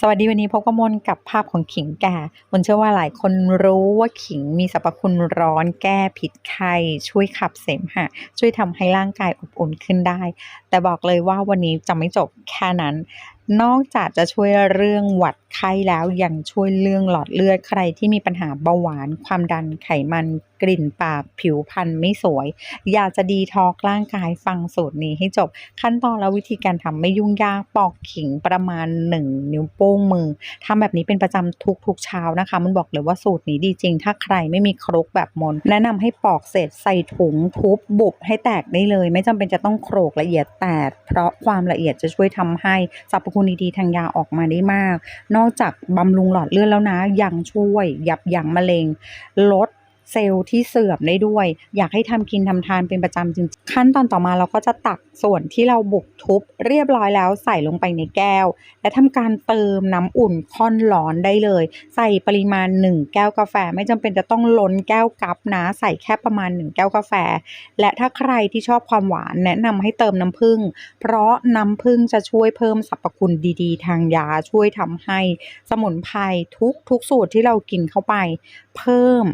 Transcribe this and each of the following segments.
สวัสดีวันนี้พบกับมนกับภาพของขิงแก่มนเชื่อว่าหลายคนรู้ว่าขิงมีสรรพคุณร้อนแก้ผิดไข้ช่วยขับเสมหะ ช่วยทำให้ร่างกายอบอุ่นขึ้นได้ แต่บอกเลยว่าวันนี้จะไม่จบแค่นั้น นอกจากจะช่วยเรื่องหวัดไข้แล้วยังช่วยเรื่องหลอดเลือดใครที่มีปัญหาเบาหวาน ความดันไขมัน กลิ่นปากผิวพรรณไม่สวย อยากจะดีท็อกร่างกายฟังสูตรนี้ให้จบ ขั้นตอนและวิธีการทำไม่ยุ่งยากปอกขิงประมาณ 1 นิ้วโป้งมือทำแบบนี้เป็นประจำทุกๆเช้านะคะ มันบอกเลยว่าสูตรนี้ดีจริง ถ้าใครไม่มีครกแบบมน แนะนำให้ปอกเสร็จใส่ถุงทุบบุบให้แตกได้เลย ไม่จำเป็นจะต้องโขลกละเอียดแต่เพราะความละเอียดจะช่วยทำให้สรรพคุณดีๆทางยาออกมาได้มาก นอกจากบำรุงหลอดเลือดแล้วนะยังช่วยยับยั้งมะเร็งลด เซลล์ที่เสื่อมได้ด้วย อยากให้ทำกินทำทานเป็นประจำจริงขั้นตอนต่อมาเราก็จะตักส่วนที่เราบุกทุบเรียบร้อยแล้วใส่ลงไปในแก้ว และทำการเติมน้ำอุ่นค่อนร้อนได้เลย ใส่ปริมาณ 1 แก้วกาแฟไม่จำเป็นจะต้องล้นแก้วกัปนะ ใส่แค่ประมาณ 1 แก้วกาแฟ และถ้าใครที่ชอบความหวานแนะนำให้เติมน้ำผึ้งเพราะน้ำผึ้งจะช่วยเพิ่มสรรพคุณดีๆ ทางยาช่วยทำให้สมุนไพรทุกทุกสูตรที่เรากินเข้าไป เพิ่ม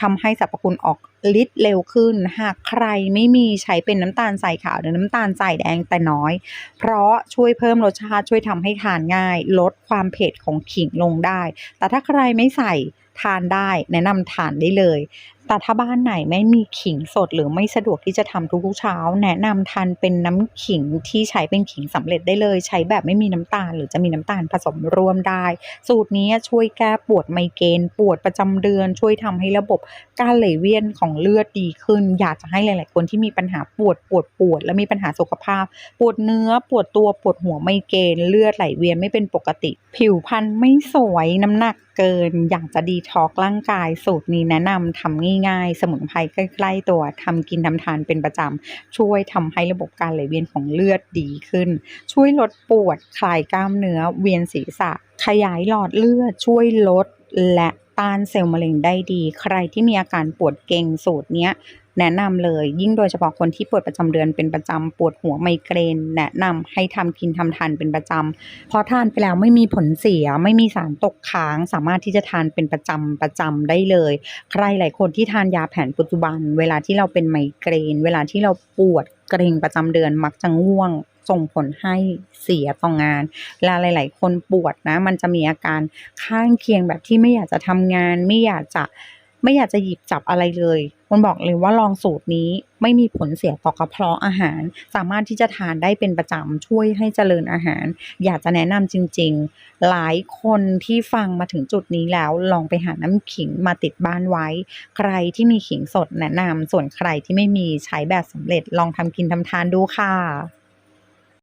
ทำให้สรรพคุณออก ฤทธิ์เร็วขึ้น หากใครไม่มีใช้เป็นน้ำตาลใส่ขาวหรือน้ำตาลใส่แดงแต่น้อย เพราะช่วยเพิ่มรสชาติช่วยทำให้ทานง่าย ลดความเผ็ดของขิงลงได้ แต่ถ้าใครไม่ใส่ทานได้แนะนำทานได้เลย แต่ถ้าบ้านไหนไม่มีขิงสดหรือไม่สะดวกที่จะทำทุกๆเช้า แนะนำทานเป็นน้ำขิงที่ใช้เป็นขิงสำเร็จได้เลย ใช้แบบไม่มีน้ำตาล หรือจะมีน้ำตาลผสมร่วมได้ สูตรนี้ช่วยแก้ปวดไมเกรนปวดประจำเดือน ช่วยทำให้ระบบการไหลเวียนของเลือดดีขึ้น อยากจะให้หลาย ๆ คนที่มีปัญหาปวดปวดปวด และมีปัญหาสุขภาพ ปวดเนื้อปวดตัวปวดหัวไม่เกรนเลือดไหลเวียนไม่เป็นปกติ ผิวพรรณไม่สวยน้ำหนักเกิน อยากจะดีท็อกร่างกาย สูตรนี้แนะนำทำง่าย ๆ สมุนไพรใกล้ ๆ ตัวทำกินทำทานเป็นประจำช่วยทำให้ระบบการไหลเวียนของเลือดดีขึ้น ช่วยลดปวดคลายกล้ามเนื้อ เวียนศีรษะ ขยายหลอดเลือดช่วยลดและ ต้านเซลล์มะเร็งได้ดี ใครที่มีอาการปวดเกร็งสูตรเนี้ยแนะนำเลย ยิ่งโดยเฉพาะคนที่ปวดประจำเดือนเป็นประจำปวดหัวไมเกรน แนะนำให้ทำกินทำทานเป็นประจำพราะทานไปแล้วไม่มีผลเสีย ไม่มีสารตกค้าง สามารถที่จะทานเป็นประจำประจำได้เลย ใครหลายคนที่ทานยาแผนปัจจุบัน เวลาที่เราเป็นไมเกรน เวลาที่เราปวด เกรงประจำเดือนมักจะง่วง ส่งผลให้เสียต่องานและหลาย ๆ คนปวดนะ มันจะมีอาการข้างเคียงแบบที่ไม่อยากจะทำงานไม่อยากจะ ไม่อยากจะหยิบจับอะไรเลย มันบอกเลยว่าลองสูตรนี้ไม่มีผลเสียต่อกระเพาะอาหาร สามารถที่จะทานได้เป็นประจำช่วยให้เจริญอาหาร อยากจะแนะนำจริง ๆ หลายคนที่ฟังมาถึงจุดนี้แล้วลองไปหาน้ำขิงมาติดบ้านไว้ ใครที่มีขิงสดแนะนำส่วนใครที่ไม่มีใช้แบบสำเร็จลองทำกินทำทานดูค่ะ